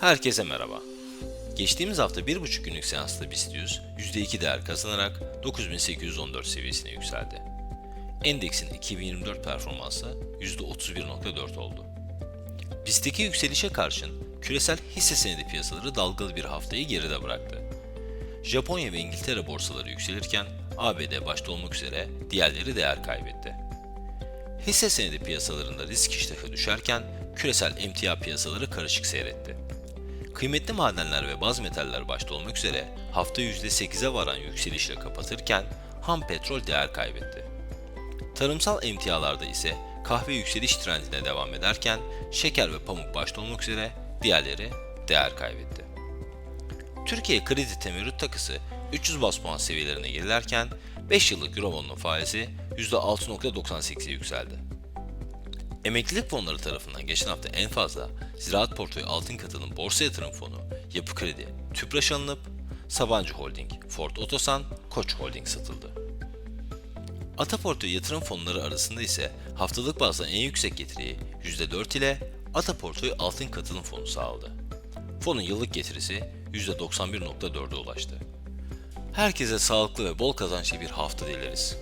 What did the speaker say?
Herkese merhaba. Geçtiğimiz hafta 1,5 günlük seansta BIST 100 %2 değer kazanarak 9814 seviyesine yükseldi. Endeksin 2024 performansı %31.4 oldu. BIST'teki yükselişe karşın küresel hisse senedi piyasaları dalgalı bir haftayı geride bıraktı. Japonya ve İngiltere borsaları yükselirken ABD başta olmak üzere diğerleri değer kaybetti. Hisse senedi piyasalarında risk iştahı düşerken küresel emtia piyasaları karışık seyretti. Kıymetli madenler ve baz metaller başta olmak üzere hafta %8'e varan yükselişle kapatırken ham petrol değer kaybetti. Tarımsal emtialarda ise kahve yükseliş trendine devam ederken şeker ve pamuk başta olmak üzere diğerleri değer kaybetti. Türkiye kredi temerrüt takısı 300 bas puan seviyelerine gerilerken 5 yıllık Eurobond'un faizi %6.98'e yükseldi. Emeklilik fonları tarafından geçen hafta en fazla Ziraat Portföy Altın Katılım Borsa Yatırım Fonu, Yapı Kredi, Tüpraş alınıp Sabancı Holding, Ford Otosan, Koç Holding satıldı. Ata Portföy yatırım fonları arasında ise haftalık bazda en yüksek getiriyi %4 ile Ata Portföy Altın Katılım Fonu sağladı. Fonun yıllık getirisi %91.4'e ulaştı. Herkese sağlıklı ve bol kazançlı bir hafta dileriz.